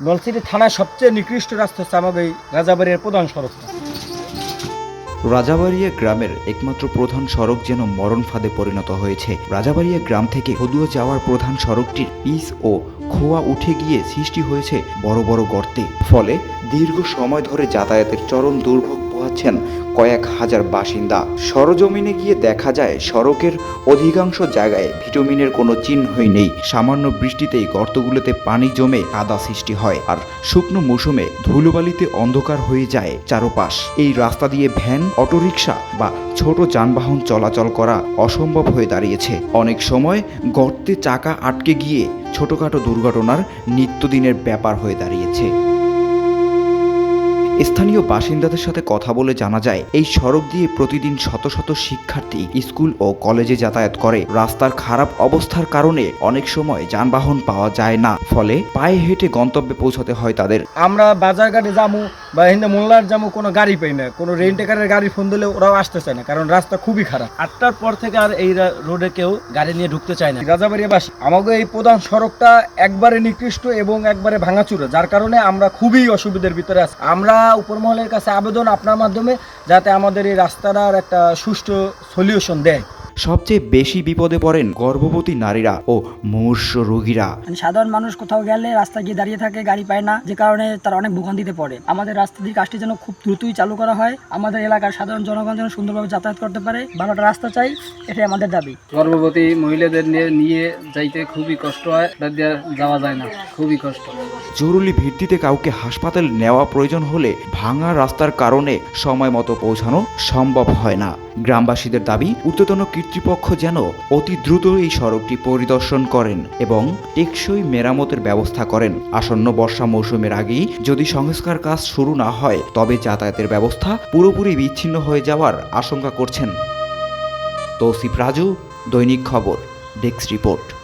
নলছিটি থানার সবচেয়ে নিকৃষ্ট রাস্তা হচ্ছে আমাদের রাজাবাড়ির প্রধান সড়ক রাজাবাড়িয়া গ্রামের একমাত্র প্রধান সড়ক যেন মরণ ফাঁদে পরিণত হয়েছে। রাজাবাড়িয়া গ্রাম থেকে হদুয়া যাওয়ার প্রধান সড়কটির পিচ ও খোয়া উঠে গিয়ে সৃষ্টি হয়েছে বড় বড় গর্তে। ফলে দীর্ঘ সময় ধরে যাতায়াতের চরম দুর্ভোগ পোহাচ্ছেন কয়েক হাজার বাসিন্দা। সরজমিনে গিয়ে দেখা যায়, সড়কের অধিকাংশ জায়গায় ভিটামিনের কোনো চিহ্নই নেই। সামান্য বৃষ্টিতেই গর্তগুলোতে পানি জমে কাদা সৃষ্টি হয় আর শুকনো মৌসুমে ধুলোবালিতে অন্ধকার হয়ে যায় চারপাশ। এই রাস্তা দিয়ে ভ্যান, অটোরিকশা বা ছোট যানবাহন চলাচল করা অসম্ভব হয়ে দাঁড়িয়েছে। অনেক সময় গর্তে চাকা আটকে গিয়ে ছোটখাটো দুর্ঘটনার নিত্যদিনের ব্যাপার হয়ে দাঁড়িয়েছে। স্থানীয় বাসিন্দাদের সাথে কথা বলে জানা যায়, এই সড়ক দিয়ে প্রতিদিন শত শত শিক্ষার্থী স্কুল ও কলেজে যাতায়াত করে। রাস্তার খারাপ অবস্থার কারণে অনেক সময় যানবাহন পাওয়া যায় না, ফলে পায়ে হেঁটে গন্তব্যে পৌঁছাতে হয় তাদের। আমরা বাজারঘাটে যাব বা হিন্দে মোল্লার যাব কোনো গাড়ি পাই না কোনো রেন্টেকারের গাড়ি ফোন দিলে ওরাও আসতে চায় না কারণ রাস্তা খুবই খারাপ। আটটার পর থেকে আর এই রোডে কেউ গাড়ি নিয়ে ঢুকতে চায় না। রাজাবাড়িয়াবাসী আমাকে এই প্রধান সড়কটা একবারে নিকৃষ্ট এবং একবারে ভাঙাচুরা যার কারণে আমরা খুবই অসুবিধার ভিতরে আছি। আমরা উপরমহলের কাছে আবেদন আপনার মাধ্যমে যাতে আমাদের এই রাস্তাটার একটা সুষ্ঠু সলিউশন দেয়। সবচেয়ে বেশি বিপদে পড়েন গর্ভবতী নারীরা ও মুমূর্ষ রোগীরা। মানে সাধারণ মানুষ কোথাও গেলে রাস্তা গিয়ে দাঁড়িয়ে থাকে গাড়ি পায় না যে কারণে তারা অনেক ভোগান্তিতে পড়ে। আমাদের রাস্তা দিয়ে কাজটি যেন খুব দ্রুতই চালু করা হয় আমাদের এলাকার সাধারণ জনগণ যেন সুন্দরভাবে যাতায়াত করতে পারে ভালোটা রাস্তা চাই এটাই আমাদের দাবি। গর্ভবতী মহিলাদের নিয়ে নিয়ে যাইতে খুবই কষ্ট হয় যাওয়া যায় না খুবই কষ্ট। জরুরি ভিত্তিতে কাউকে হাসপাতাল নেওয়া প্রয়োজন হলে ভাঙা রাস্তার কারণে সময় মতো পৌঁছানো সম্ভব হয় না। গ্রামবাসীদের দাবি উর্ধ্বতন কর্তৃপক্ষ যেন অতি দ্রুত এই সড়কটি পরিদর্শন করেন এবং টেকসই মেরামতের ব্যবস্থা করেন। আসন্ন বর্ষা মৌসুমের আগেই যদি সংস্কার কাজ শুরু না হয়, তবে যাতায়াতের ব্যবস্থা পুরোপুরি বিচ্ছিন্ন হয়ে যাওয়ার আশঙ্কা করছেন। তৌসিফ রাজু, দৈনিক খবর, ডেস্ক রিপোর্ট।